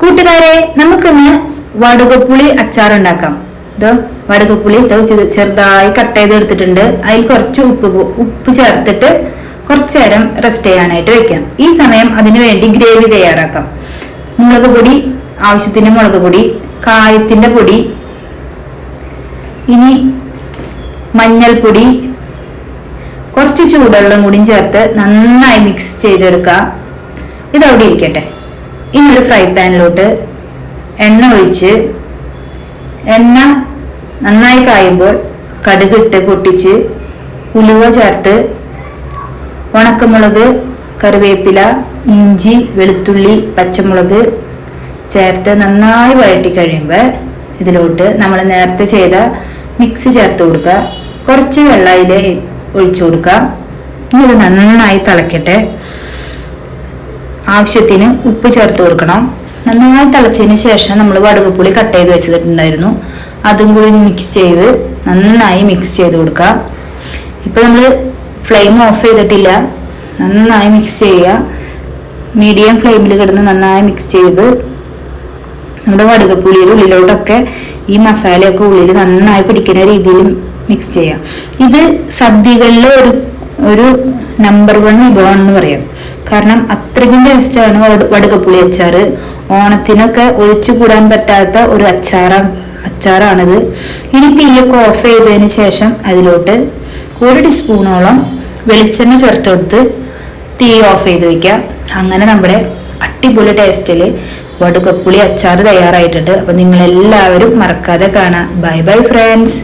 കൂട്ടുകാരെ നമുക്കിന്ന് വടുകപ്പുളി അച്ചാർ ഉണ്ടാക്കാം ഇതോ വടുകപ്പുളി ഇതോ ചെറുതായി കട്ട് ചെയ്ത് എടുത്തിട്ടുണ്ട് അതിൽ കുറച്ച് ഉപ്പ് ഉപ്പ് ചേർത്തിട്ട് കുറച്ചു നേരം റെസ്റ്റ് ചെയ്യാനായിട്ട് വെക്കാം. ഈ സമയം അതിനുവേണ്ടി ഗ്രേവി തയ്യാറാക്കാം. മുളക് പൊടി ആവശ്യത്തിന് മുളക് പൊടി കായത്തിന്റെ പൊടി ഇനി മഞ്ഞൾപ്പൊടി കുറച്ച് ചൂടുവെള്ളം കൂടിയും ചേർത്ത് നന്നായി മിക്സ് ചെയ്തെടുക്കുക ഇതവിടെ ഇരിക്കട്ടെ. ഇനി ഒരു ഫ്രൈ പാനിലോട്ട് എണ്ണ ഒഴിച്ച് എണ്ണ നന്നായി കായുമ്പോൾ കടുകിട്ട് പൊട്ടിച്ച് ഉലുവ ചേർത്ത് ഉണക്കമുളക് കറിവേപ്പില ഇഞ്ചി വെളുത്തുള്ളി പച്ചമുളക് ചേർത്ത് നന്നായി വഴറ്റി കഴിയുമ്പോൾ ഇതിലോട്ട് നമ്മൾ നേരത്തെ ചെയ്ത മിക്സ് ചേർത്ത് കൊടുക്കുക. കുറച്ച് വെള്ളം അതിൽ ഒഴിച്ചു കൊടുക്കുക. ഇത് നന്നായി തിളക്കട്ടെ. ആവശ്യത്തിന് ഉപ്പ് ചേർത്ത് കൊടുക്കണം. നന്നായി തിളച്ചതിന് ശേഷം നമ്മൾ വടുകപ്പുളി കട്ട് ചെയ്ത് വെച്ചിട്ടുണ്ടായിരുന്നു. അതും കൂടി മിക്സ് ചെയ്ത് നന്നായി മിക്സ് ചെയ്ത് കൊടുക്കുക. ഇപ്പം നമ്മൾ ഫ്ലെയിം ഓഫ് ചെയ്തിട്ടില്ല. നന്നായി മിക്സ് ചെയ്യുക. മീഡിയം ഫ്ലെയിമിൽ കിടന്ന് നന്നായി മിക്സ് ചെയ്ത് നമ്മുടെ വടുകപ്പുളിയുടെ ഉള്ളിലോട്ടൊക്കെ ഈ മസാലയൊക്കെ ഉള്ളിൽ നന്നായി പിടിക്കുന്ന രീതിയിൽ മിക്സ് ചെയ്യാം ഇത് സദ്യകളിലെ ഒരു ഒരു നമ്പർ വൺ വിഭവം എന്ന് പറയാം. കാരണം അത്രയ്ക്കും ടേസ്റ്റാണ് വടുകപ്പുളി അച്ചാർ ഓണത്തിനൊക്കെ ഒഴിച്ചു കൂടാൻ പറ്റാത്ത ഒരു അച്ചാറ അച്ചാറാണിത്. ഇനി തീയൊക്കെ ഓഫ് ചെയ്തതിന് ശേഷം അതിലോട്ട് ഒരു ടീസ്പൂണോളം വെളിച്ചെണ്ണ ചേർത്ത് കൊടുത്ത് തീ ഓഫ് ചെയ്ത് വെക്കാം അങ്ങനെ നമ്മുടെ അടിപൊളി ടേസ്റ്റിൽ വടുകപ്പുളി അച്ചാർ തയ്യാറായിട്ടുണ്ട്. അപ്പോൾ നിങ്ങളെല്ലാവരും മറക്കാതെ കാണാം. Bye bye friends